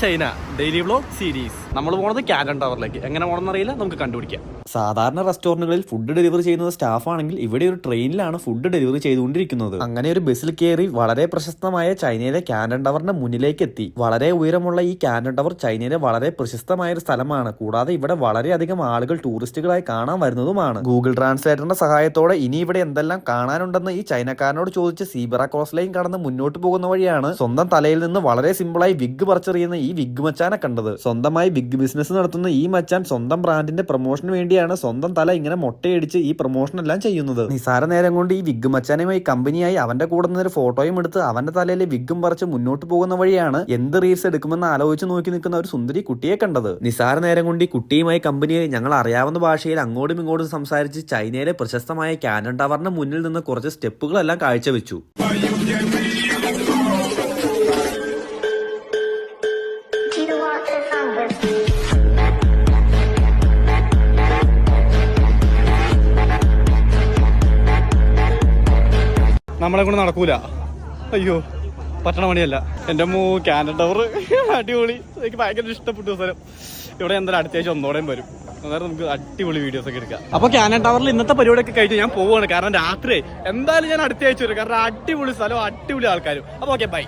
China daily vlog series. നമ്മൾ പോണത് Canon ടവറിലേക്ക് എങ്ങനെ പോകണമെന്ന് അറിയില്ല നമുക്ക് കണ്ടുപിടിക്കാം. സാധാരണ റെസ്റ്റോറന്റുകളിൽ ഫുഡ് ഡെലിവറി ചെയ്യുന്ന സ്റ്റാഫ് ആണെങ്കിൽ ഇവിടെ ഒരു ട്രെയിനിലാണ് ഫുഡ് ഡെലിവറി ചെയ്തുകൊണ്ടിരിക്കുന്നത്. അങ്ങനെ ഒരു ബസ്സിൽ കയറി വളരെ പ്രശസ്തമായ ചൈനയിലെ കാനൻ ടവറിന്റെ മുന്നിലേക്ക് എത്തി. വളരെ ഉയരമുള്ള ഈ കാനൻ ടവർ ചൈനയിലെ വളരെ പ്രശസ്തമായ ഒരു സ്ഥലമാണ്. കൂടാതെ ഇവിടെ വളരെയധികം ആളുകൾ ടൂറിസ്റ്റുകളായി കാണാൻ വരുന്നതുമാണ്. ഗൂഗിൾ ട്രാൻസ്ലേറ്ററിന്റെ സഹായത്തോടെ ഇനി ഇവിടെ എന്തെല്ലാം കാണാനുണ്ടെന്ന് ഈ ചൈനക്കാരനോട് ചോദിച്ച് സീബറ ക്രോസ് ലൈൻ കടന്ന് മുന്നോട്ട് പോകുന്ന വഴിയാണ് സ്വന്തം തലയിൽ നിന്ന് വളരെ സിമ്പിളായി വിഗ് പറിച്ചെറിയുന്ന ഈ വിഗ് മച്ചാനെ കണ്ടത്. സ്വന്തമായി ബിഗ് ബിസിനസ് നടത്തുന്ന ഈ മച്ചാൻ സ്വന്തം ബ്രാൻഡിന്റെ പ്രൊമോഷന് വേണ്ടിയാണ് സ്വന്തം തല ഇങ്ങനെ മൊട്ടയടിച്ച് ഈ പ്രൊമോഷൻ എല്ലാം ചെയ്യുന്നത്. നിസാര നേരം കൊണ്ട് ഈ വിഗ് മച്ചാനുമായി കമ്പനിയായി അവന്റെ കൂടെ നിന്നൊരു ഫോട്ടോയും എടുത്ത് അവന്റെ തലയിലെ വിഗും പറിച്ച് മുന്നോട്ട് പോകുന്ന വഴിയാണ് എന്ത് റീൽസ് എടുക്കുമെന്ന് ആലോചിച്ച് നോക്കി നിൽക്കുന്ന ഒരു സുന്ദരി കുട്ടിയെ കണ്ടത്. നിസാര നേരം കൊണ്ട് ഈ കുട്ടിയുമായി കമ്പനിയെ ഞങ്ങൾ അറിയാവുന്ന ഭാഷയിൽ അങ്ങോട്ടും ഇങ്ങോട്ടും സംസാരിച്ച് ചൈനയിലെ പ്രശസ്തമായ കാനൻ ടവറിന് മുന്നിൽ നിന്ന് കുറച്ച് സ്റ്റെപ്പുകളെല്ലാം കാഴ്ചവെച്ചു. നമ്മളെ കൊണ്ട് നടക്കൂല. അയ്യോ പറ്റണ പണിയല്ല. എന്റെ മൂ കാനൻ ടവർ അടിപൊളി. എനിക്ക് ഭയങ്കര ഇഷ്ടപ്പെട്ടു സ്ഥലം. ഇവിടെ എന്തായാലും അടുത്ത ആഴ്ച ഒന്നോടെയും വരും. അന്നേരം നമുക്ക് അടിപൊളി വീഡിയോസ് ഒക്കെ എടുക്കാം. അപ്പൊ കാനൻ ടവറിൽ ഇന്നത്തെ പരിപാടിയൊക്കെ കഴിഞ്ഞ് ഞാൻ പോവുകയാണ് കാരണം രാത്രി എന്തായാലും ഞാൻ അടുത്ത ആഴ്ച വരും. കാരണം അടിപൊളി സ്ഥലവും അടിപൊളി ആൾക്കാരും. അപ്പൊ ഓക്കെ ബൈ